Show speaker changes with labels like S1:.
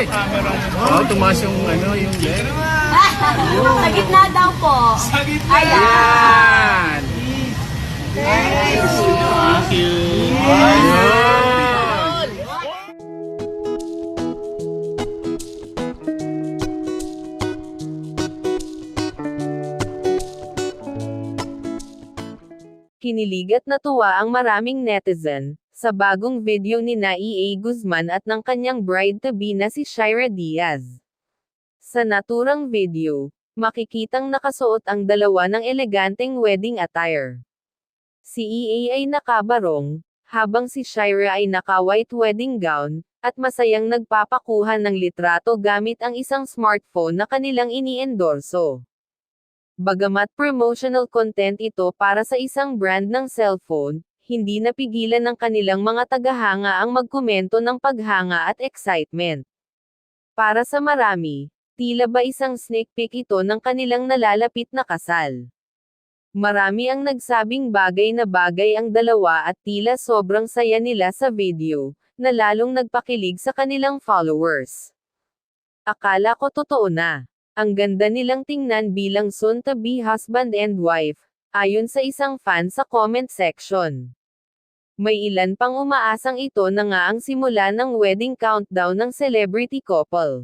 S1: Uy! Oh, tumaas yung ano, yung leg.
S2: Sa gitna daw po. Ayan.
S1: Yan! Thank you. Ayun.
S3: Kinilig at natuwa ang maraming netizen, sa bagong video ni na EA Guzman at ng kanyang bride-to-be na si Shira Diaz. Sa naturang video, makikitang nakasuot ang dalawa ng eleganteng wedding attire. Si EA ay nakabarong, habang si Shira ay naka-white wedding gown, at masayang nagpapakuha ng litrato gamit ang isang smartphone na kanilang iniendorso. Bagamat promotional content ito para sa isang brand ng cellphone, hindi napigilan ng kanilang mga tagahanga ang magkomento ng paghanga at excitement. Para sa marami, tila ba isang sneak peek ito ng kanilang nalalapit na kasal. Marami ang nagsabing bagay na bagay ang dalawa at tila sobrang saya nila sa video, na lalong nagpakilig sa kanilang followers. Akala ko totoo na. Ang ganda nilang tingnan bilang soon-to-be husband and wife, ayon sa isang fan sa comment section. May ilan pang umaasang ito na nga ang simula ng wedding countdown ng celebrity couple.